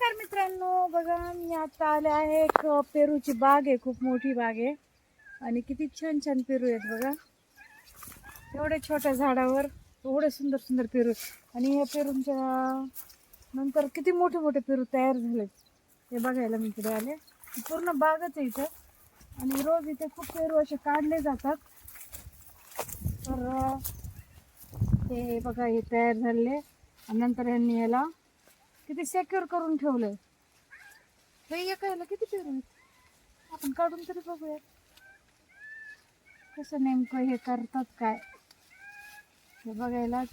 नमस्कार मित्रांनो बघा मी आता आले आहे एक पेरूची बाग आहे खूप मोठी बाग आहे. आणि किती छान छान पेरू आहेत बघा. एवढ्या छोट्या झाडावर एवढे सुंदर सुंदर पेरू. आणि या पेरूंच्या नंतर किती मोठे मोठे पेरू तयार झालेत हे बघायला मी इकडे आले. पूर्ण बागच आहे इथं. आणि रोज इथे खूप पेरू असे काढले जातात. तर ते बघा हे तयार झाले आणि नंतर यांनी याला किती सेक्युर करून ठेवलंय. हे एका ह्याला किती पेरू आहेत? आपण काढून तरी बघूया कसं नेमकं हे करतात काय? हे बघायलाच.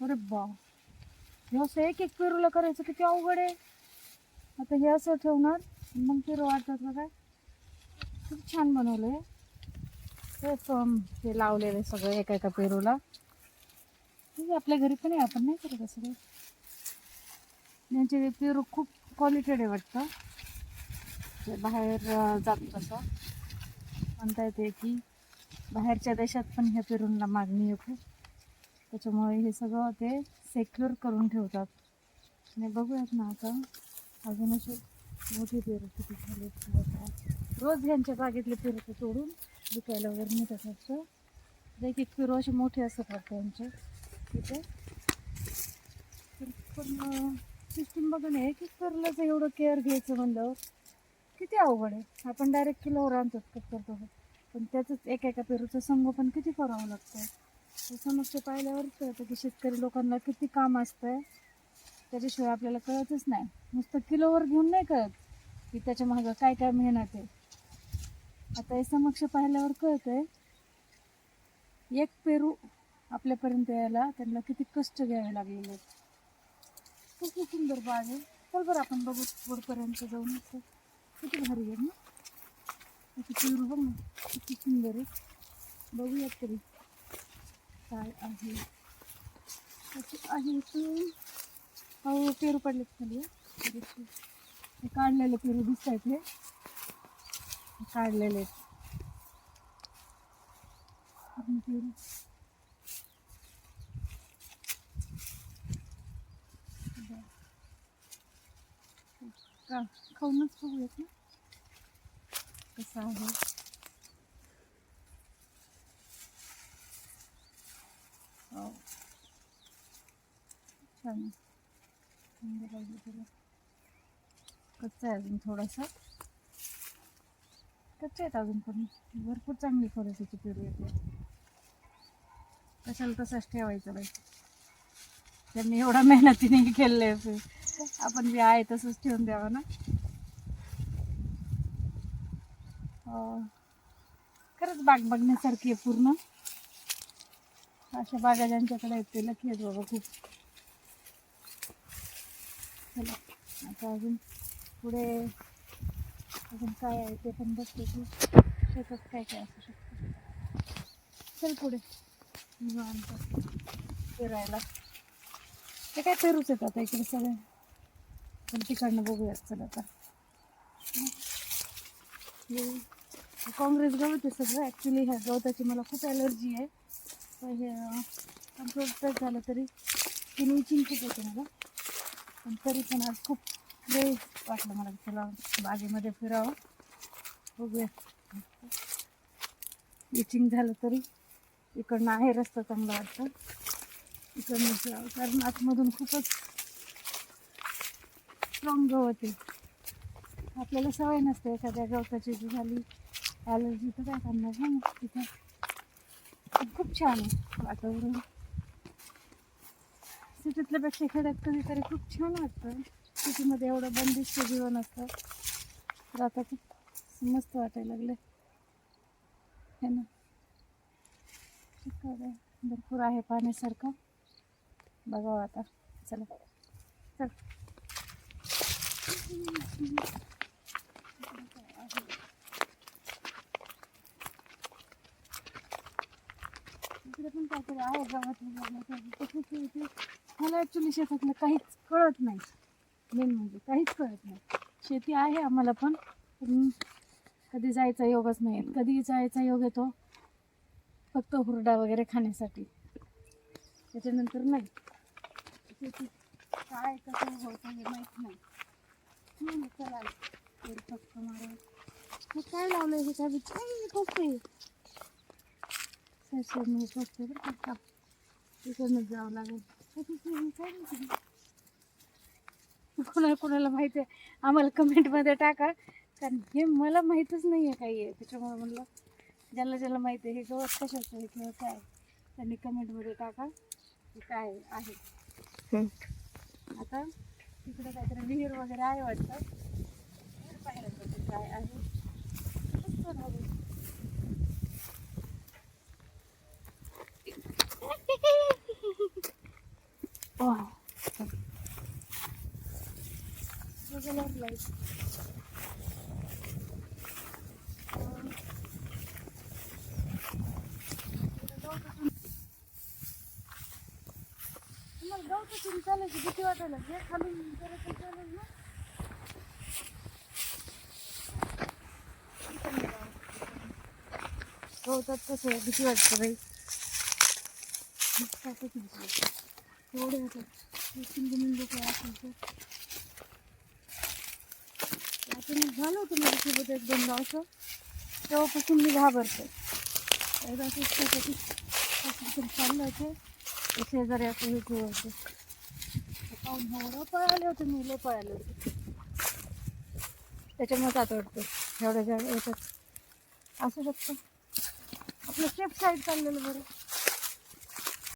अरे बा हे असं एक एक पेरूला करायचं किती अवघड आहे. आता हे असं ठेवणार मग पेरू वाटतात बघा. खूप छान बनवलंय. तेच अम, हे लावलेलं सगळं एका एका पेरूला. हे आपल्या घरी पण आहे आपण नाही करत असं काही. यांचे पेरू खूप क्वालिटेड आहे वाटतं. ते बाहेर अं, जात तसं म्हणता येते की बाहेरच्या देशात पण ह्या पेरूंना मागणी आहे खूप. त्याच्यामुळे हे सगळं ते सेक्युअर करून ठेवतात. आणि बघूयात ना आता. अजून असे मोठे पेरू किती झाले रोज ह्यांच्या बागेतले पेरू ते तोडून विकायला वगैरे नेतात असतं एक एक पेरू असे मोठे असतात वाटतं यांचे तिथे पण सिस्टीम बघा ना एक एक एवढं केअर घ्यायचं म्हणलं. किती अवघड आहे. आपण डायरेक्ट किलोवर आणतो कट करतो. पण त्याचंच एका एका पेरूचं संगोपन किती करावं लागतं ते समक्ष पाहिल्यावरच कळतं की शेतकरी लोकांना किती काम असतंय. त्याच्याशिवाय आपल्याला कळतच नाही. नुसतं किलोवर घेऊन नाही कळत की त्याच्या मागं काय काय मेहनत आहे. आता हे समक्ष पाहिल्यावर कळतंय एक पेरू आपल्यापर्यंत यायला त्यांना किती कष्ट घ्यावे लागलेले आहेत. खूप सुंदर बाग आहे. चल बरं आपण बघू पुढपर्यंत जाऊन किती भारी आहे ना? किती पेरू बघ ना किती सुंदर आहे. बघूयात तरी काय आहे. आहे हो पेरू पडलेत खाली काढलेले पेरू दिसत आहेत हे काढलेले आहेत. पेरू. का खाऊनच बघूयात ना कसं आहे हो छान कच्चा आहे अजून थोडासा कच्चा आहेत अजून पण भरपूर चांगली क्वालिटीची पेरू येते कशाला तसाच ठेवायचं बाई? त्यांनी एवढा मेहनतीने केलेलं आपण जे आहे तसंच ठेवून द्यावं ना? हो. खरंच बाग बघण्यासारखी आहे पूर्ण. अशा बागा ज्यांच्याकडे आहेत ते लकी आहेत बाबा खूप. चला आता अजून पुढे अजून काय आहे ते पण बघतो की शेतात काय काय असू शकतं. चल पुढे. निवांत. फिरायला. ते काय पेरूच येतात आता इकडे सगळे? पण तिकडनं बघूयात चला आता. हे काँग्रेस गवत आहे सगळं. ॲक्च्युली ह्या गवताची मला खूप ॲलर्जी आहे. तर हे कंट्रोल झालं तरी तिने चिंतित खूप होते मला. पण तरी पण आज खूप वेळ वाटलं मला चला बागेमध्ये फिरावं. बघूया इचिंग झालं तरी. इकडनं आहे रस्ता चांगला वाटतं. इकडनं कारण आतमधून खूपच स्ट्रॉंग गवत आहे. आपल्याला सवय नसते एखाद्या गवताची जी झाली ॲलर्जी तर काय करणार ना तिथं. खूप छान आहे वातावरण. सिटीतल्यापेक्षा खेड्यात कधीतरी खूप छान वाटतं. सिटीमध्ये एवढं बंदिस्त जीवन असतं. तर आता खूप मस्त वाटायला लागलं आहे ना. ठीक आहे भरपूर आहे पाण्यासारखं. बघावं आता. चला. चल. इकडे पण काहीतरी आहे मला ॲक्च्युली शेतातलं काहीच कळत नाही. मेन म्हणजे काहीच कळत नाही. शेती आहे आम्हाला पण कधी जायचा योगच नाही कधी जायचा योग येतो? फक्त हुरडा वगैरे खाण्यासाठी. त्याच्यानंतर नाही. शेती काय कसं होतं हे माहीत नाही. काय लावलंय हे काय जावं लागेल माहिती? कोणाला कोणाला माहिती आहे? आम्हाला कमेंटमध्ये टाका. कारण हे मला माहीतच नाही आहे काही. आहे त्याच्यामुळे म्हणलं ज्याला ज्याला माहिती आहे हे गवत कशाचं आहे किंवा काय त्यांनी कमेंटमध्ये टाका. हे काय आहे? आता तिकडे काहीतरी विहीर वगैरे आहे वाटतं विहीर पाहायला पाहिजे काय आहे मस्त राहू. वाह. बघायला light. तुम्हाला गवतातून चालायची भीती वाटायला लागली. खालून जरा चालेल ना गवतात कसं आहे, भीती वाटतं बाई भीती वाटते. एवढे होतात चिंदी मिंदी असेल तर आता मी झालं होतं माझ्यासोबत एक दोनदा असं तेव्हापासून मी घाबरते एकदा असं चाललं होते शेजारी असं हे ठेवलं होते ते पळाले होते मी लय पळाले होते. त्याच्यामुळे आता वाटतं एवढ्या जण असू शकतं. आपलं सेफ साईड चाललेलं बरं.